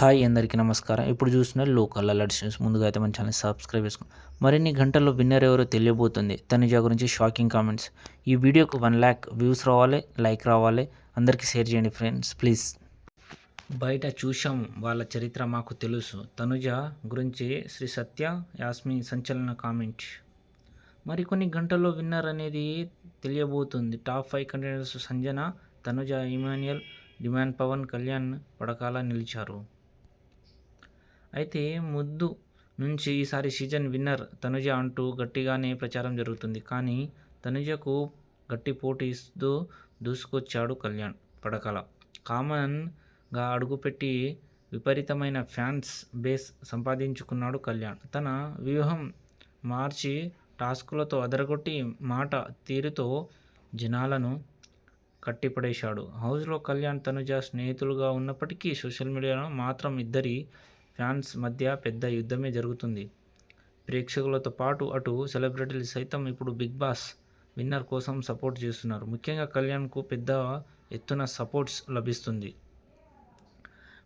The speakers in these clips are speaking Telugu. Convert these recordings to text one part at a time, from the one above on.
హాయ్ అందరికీ నమస్కారం. ఇప్పుడు చూసిన లోకల్ అలర్ట్స్ న్యూస్ ముందుగా అయితే మన ఛానల్ సబ్స్క్రైబ్ చేసుకోండి మరిన్ని గంటల్లో విన్నర్ ఎవరో తెలియబోతుంది తనుజ గురించి షాకింగ్ కామెంట్స్. ఈ వీడియోకు వన్ ల్యాక్ వ్యూస్ రావాలి లైక్ రావాలి. అందరికీ షేర్ చేయండి ఫ్రెండ్స్ ప్లీజ్. బయట చూశాం వాళ్ళ చరిత్ర మాకు తెలుసు. తనుజ గురించి శ్రీ సత్య యాస్మి సంచలన కామెంట్ మరికొన్ని గంటల్లో విన్నర్ అనేది తెలియబోతుంది. Top five contenders Sanjana Tanuja Emmanuel demon Pawan Kalyan Padakala నిలిచారు. అయితే ముద్దు నుంచి ఈసారి సీజన్ విన్నర్ తనుజ అంటూ గట్టిగానే ప్రచారం జరుగుతుంది. కానీ తనుజకు గట్టి పోటీ ఇస్తూ దూసుకొచ్చాడు కళ్యాణ్ పడకల. కామన్గా అడుగుపెట్టి విపరీతమైన ఫ్యాన్స్ బేస్ సంపాదించుకున్నాడు కళ్యాణ్. తన వ్యూహం మార్చి టాస్కులతో అదరగొట్టి మాట తీరుతో జనాలను కట్టిపడేశాడు. హౌస్లో కళ్యాణ్ తనుజ స్నేహితులుగా ఉన్నప్పటికీ సోషల్ మీడియాలో మాత్రం ఇద్దరి ఫ్యాన్స్ మధ్య పెద్ద యుద్ధమే జరుగుతుంది. ప్రేక్షకులతో పాటు అటు సెలబ్రిటీలు సైతం ఇప్పుడు బిగ్ బాస్ విన్నర్ కోసం సపోర్ట్ చేస్తున్నారు. ముఖ్యంగా కళ్యాణ్కు పెద్ద ఎత్తున సపోర్ట్స్ లభిస్తుంది.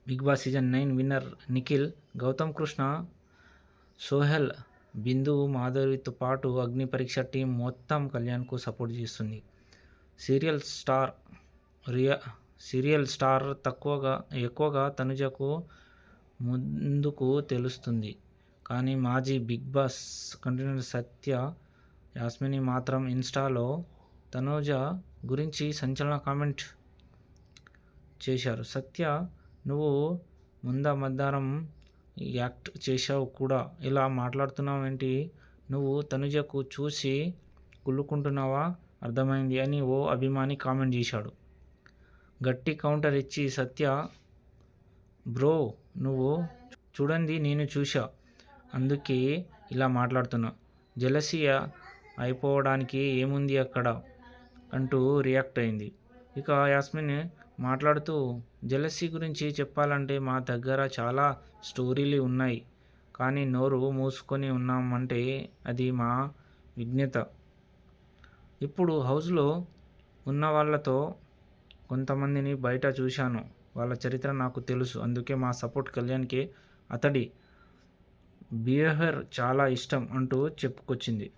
Bigg Boss season nine winner Nikhil Gautam Krishna Sohel Bindu మాధవితో పాటు అగ్ని పరీక్ష టీం మొత్తం కళ్యాణ్కు సపోర్ట్ చేస్తుంది. Serial star Riya serial star తక్కువగా ఎక్కువగా తనుజకు ముందుకు తెలుస్తుంది. కానీ మాజీ Bigg Boss contender Satya Yasmini మాత్రం ఇన్స్టాలో తనూజ గురించి సంచలన కామెంట్ చేశారు. సత్య నువ్వు ముంద మద్దారం యాక్ట్ చేశావు కూడా. ఇలా మాట్లాడుతున్నావేంటి? నువ్వు తనుజకు చూసి కుళ్ళుకుంటున్నావా? అర్థమైంది అని ఓ అభిమాని కామెంట్ చేశాడు. గట్టి కౌంటర్ ఇచ్చి సత్య బ్రో నువ్వు చూడండి నేను చూసా అందుకే ఇలా మాట్లాడుతున్నా. జలసియా అయిపోవడానికి ఏముంది అక్కడ? అంటూ రియాక్ట్ అయింది. ఇక యాస్మిన్ మాట్లాడుతూ జలసీ గురించి చెప్పాలంటే మా దగ్గర చాలా స్టోరీలు ఉన్నాయి. కానీ నోరు మూసుకొని ఉన్నామంటే అది మా విజ్ఞత. ఇప్పుడు హౌస్లో ఉన్న వాళ్ళతో కొంతమందిని బయట చూశాను. వాళ్ళ చరిత్ర నాకు తెలుసు. అందుకే మా సపోర్ట్ కళ్యాణ్కి అతడి బిహేవియర్ చాలా ఇష్టం అంటూ చెప్పుకొచ్చింది.